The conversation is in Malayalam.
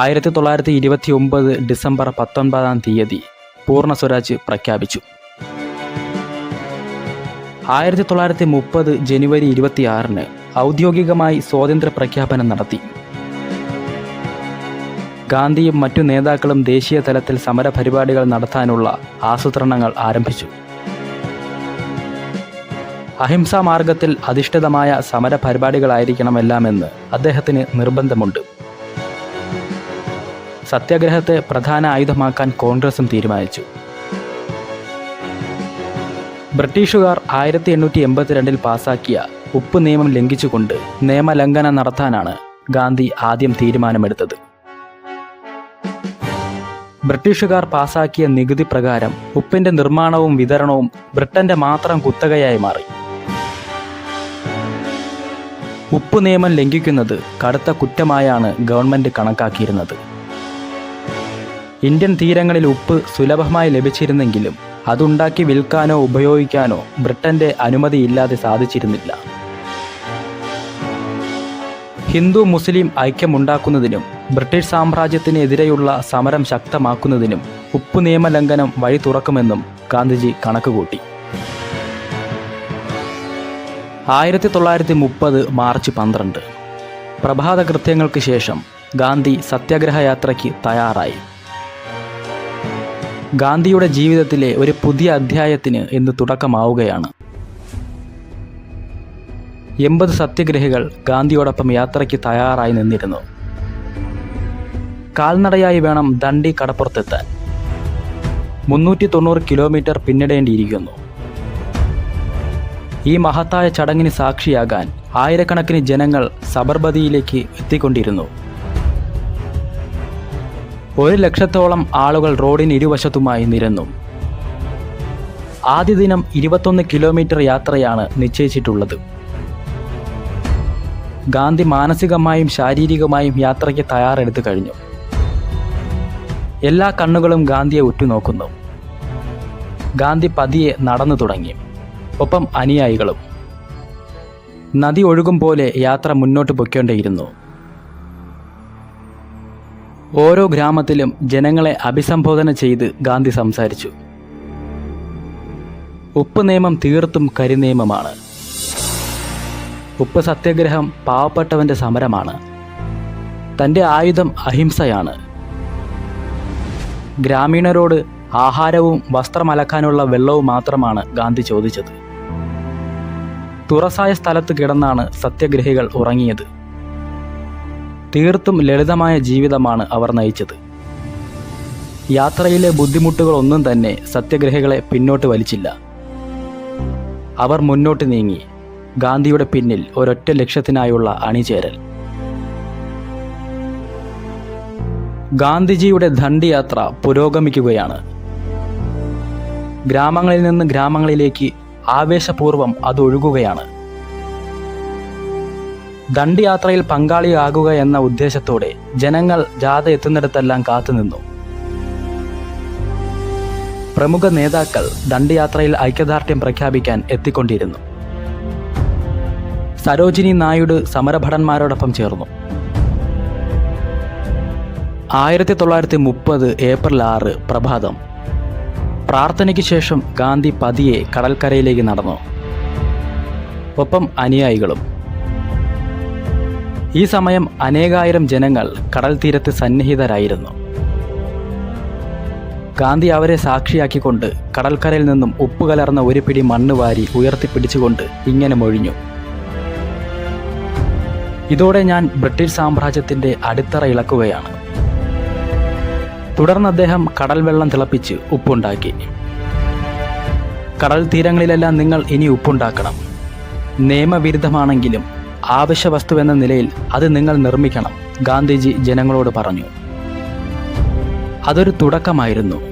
ആയിരത്തി തൊള്ളായിരത്തി ഇരുപത്തി ഒമ്പത് ഡിസംബർ പത്തൊൻപതാം തീയതി പൂർണ സ്വരാജ് പ്രഖ്യാപിച്ചു. ആയിരത്തി തൊള്ളായിരത്തി മുപ്പത് ജനുവരി ഇരുപത്തിയാറിന് ഔദ്യോഗികമായി സ്വാതന്ത്ര്യ പ്രഖ്യാപനം നടത്തി. ഗാന്ധിയും മറ്റു നേതാക്കളും ദേശീയ തലത്തിൽ സമരപരിപാടികൾ നടത്താനുള്ള ആസൂത്രണങ്ങൾ ആരംഭിച്ചു. അഹിംസാ മാർഗത്തിൽ അധിഷ്ഠിതമായ സമരപരിപാടികളായിരിക്കണമെല്ലാമെന്ന് അദ്ദേഹത്തിന് നിർബന്ധമുണ്ട്. സത്യാഗ്രഹത്തെ പ്രധാന ആയുധമാക്കാൻ കോൺഗ്രസും തീരുമാനിച്ചു. ബ്രിട്ടീഷുകാർ ആയിരത്തി എണ്ണൂറ്റി എൺപത്തിരണ്ടിൽ പാസാക്കിയ ഉപ്പ് നിയമം ലംഘിച്ചുകൊണ്ട് നിയമലംഘനം നടത്താനാണ് ഗാന്ധി ആദ്യം തീരുമാനമെടുത്തത്. ബ്രിട്ടീഷുകാർ പാസാക്കിയ നികുതി പ്രകാരം ഉപ്പിന്റെ നിർമ്മാണവും വിതരണവും ബ്രിട്ടന്റെ മാത്രം കുത്തകയായി മാറി. ഉപ്പ് നിയമം ലംഘിക്കുന്നത് കടുത്ത കുറ്റമായാണ് ഗവൺമെന്റ് കണക്കാക്കിയിരുന്നത്. ഇന്ത്യൻ തീരങ്ങളിൽ ഉപ്പ് സുലഭമായി ലഭിച്ചിരുന്നെങ്കിലും അതുണ്ടാക്കി വിൽക്കാനോ ഉപയോഗിക്കാനോ ബ്രിട്ടന്റെ അനുമതിയില്ലാതെ സാധിച്ചിരുന്നില്ല. ഹിന്ദു മുസ്ലിം ഐക്യമുണ്ടാക്കുന്നതിനും ബ്രിട്ടീഷ് സാമ്രാജ്യത്തിനെതിരെയുള്ള സമരം ശക്തമാക്കുന്നതിനും ഉപ്പ് നിയമലംഘനം വഴി തുറക്കുമെന്നും ഗാന്ധിജി കണക്കുകൂട്ടി. ആയിരത്തി തൊള്ളായിരത്തി മുപ്പത് മാർച്ച് പന്ത്രണ്ട്. പ്രഭാത കൃത്യങ്ങൾക്ക് ശേഷം ഗാന്ധി സത്യാഗ്രഹ യാത്രയ്ക്ക് തയ്യാറായി. ഗാന്ധിയുടെ ജീവിതത്തിലെ ഒരു പുതിയ അധ്യായത്തിന് ഇന്ന് തുടക്കമാവുകയാണ്. എൺപത് സത്യഗ്രഹികൾ ഗാന്ധിയോടൊപ്പം യാത്രയ്ക്ക് തയ്യാറായി നിന്നിരുന്നു. കാൽനടയായി വേണം ദണ്ഡി കടപ്പുറത്തെത്താൻ. മുന്നൂറ്റി തൊണ്ണൂറ് കിലോമീറ്റർ പിന്നിടേണ്ടിയിരിക്കുന്നു. ഈ മഹത്തായ ചടങ്ങിന് സാക്ഷിയാകാൻ ആയിരക്കണക്കിന് ജനങ്ങൾ സബർമതിയിലേക്ക് എത്തിക്കൊണ്ടിരുന്നു. ഒരു ലക്ഷത്തോളം ആളുകൾ റോഡിന് ഇരുവശത്തുമായി നിരന്നു. ആദ്യ ദിനം ഇരുപത്തൊന്ന് കിലോമീറ്റർ യാത്രയാണ് നിശ്ചയിച്ചിട്ടുള്ളത്. ഗാന്ധി മാനസികമായും ശാരീരികമായും യാത്രയ്ക്ക് തയ്യാറെടുത്തു കഴിഞ്ഞു. എല്ലാ കണ്ണുകളും ഗാന്ധിയെ ഉറ്റുനോക്കുന്നു. ഗാന്ധി പതിയെ നടന്നു തുടങ്ങി. ഒപ്പം അനുയായികളും. നദി ഒഴുകും പോലെ യാത്ര മുന്നോട്ട് പൊയ്ക്കൊണ്ടേയിരുന്നു. ഓരോ ഗ്രാമത്തിലും ജനങ്ങളെ അഭിസംബോധന ചെയ്ത് ഗാന്ധി സംസാരിച്ചു. ഉപ്പ് നിയമം തീർത്തും കരിനിയമമാണ്. ഉപ്പ് സത്യാഗ്രഹം പാവപ്പെട്ടവന്റെ സമരമാണ്. തന്റെ ആയുധം അഹിംസയാണ്. ഗ്രാമീണരോട് ആഹാരവും വസ്ത്രമലക്കാനുള്ള വെള്ളവും മാത്രമാണ് ഗാന്ധി ചോദിച്ചത്. തുറസായ സ്ഥലത്ത് കിടന്നാണ് സത്യഗ്രഹികൾ ഉറങ്ങിയത്. തീർത്തും ലളിതമായ ജീവിതമാണ് അവർ നയിച്ചത്. യാത്രയിലെ ബുദ്ധിമുട്ടുകളൊന്നും തന്നെ സത്യഗ്രഹികളെ പിന്നോട്ട് വലിച്ചില്ല. അവർ മുന്നോട്ട് നീങ്ങി. ഗാന്ധിയുടെ പിന്നിൽ ഒരൊറ്റ ലക്ഷ്യത്തിനായുള്ള അണിചേരൽ. ഗാന്ധിജിയുടെ ദണ്ഡി യാത്ര പുരോഗമിക്കുകയാണ്. ഗ്രാമങ്ങളിൽ നിന്ന് ഗ്രാമങ്ങളിലേക്ക് ആവേശപൂർവം അതൊഴുകുകയാണ് ദണ്ഡിയാത്രയിൽ പങ്കാളിയാകുക എന്ന ഉദ്ദേശത്തോടെ ജനങ്ങൾ ജാഥ എത്തുന്നിടത്തെല്ലാം കാത്തുനിന്നു. പ്രമുഖ നേതാക്കൾ ദണ്ഡിയാത്രയിൽ ഐക്യദാർഢ്യം പ്രഖ്യാപിക്കാൻ എത്തിക്കൊണ്ടിരുന്നു. സരോജിനി നായിഡു സമരഭടന്മാരോടൊപ്പം ചേർന്നു. ആയിരത്തി തൊള്ളായിരത്തി മുപ്പത് ഏപ്രിൽ ആറ് പ്രഭാതം. പ്രാർത്ഥനയ്ക്ക് ശേഷം ഗാന്ധി പതിയെ കടൽക്കരയിലേക്ക് നടന്നു. ഒപ്പം അനുയായികളും ഈ സമയം അനേകായിരം ജനങ്ങൾ കടൽ തീരത്ത് സന്നിഹിതരായിരുന്നു. ഗാന്ധി അവരെ സാക്ഷിയാക്കിക്കൊണ്ട് കടൽക്കരയിൽ നിന്നും ഉപ്പ് കലർന്ന ഒരു പിടി മണ്ണ് വാരി ഉയർത്തിപ്പിടിച്ചുകൊണ്ട് ഇങ്ങനെ മൊഴിഞ്ഞു. ഇതോടെ ഞാൻ ബ്രിട്ടീഷ് സാമ്രാജ്യത്തിന്റെ അടിത്തറ ഇളക്കുകയാണ്. തുടർന്ന് അദ്ദേഹം കടൽ വെള്ളം തിളപ്പിച്ച് ഉപ്പുണ്ടാക്കി. കടൽ തീരങ്ങളിലെല്ലാം നിങ്ങൾ ഇനി ഉപ്പുണ്ടാക്കണം. നിയമവിരുദ്ധമാണെങ്കിലും ആവശ്യ എന്ന നിലയിൽ അത് നിങ്ങൾ നിർമ്മിക്കണം ഗാന്ധിജി ജനങ്ങളോട് പറഞ്ഞു. അതൊരു തുടക്കമായിരുന്നു.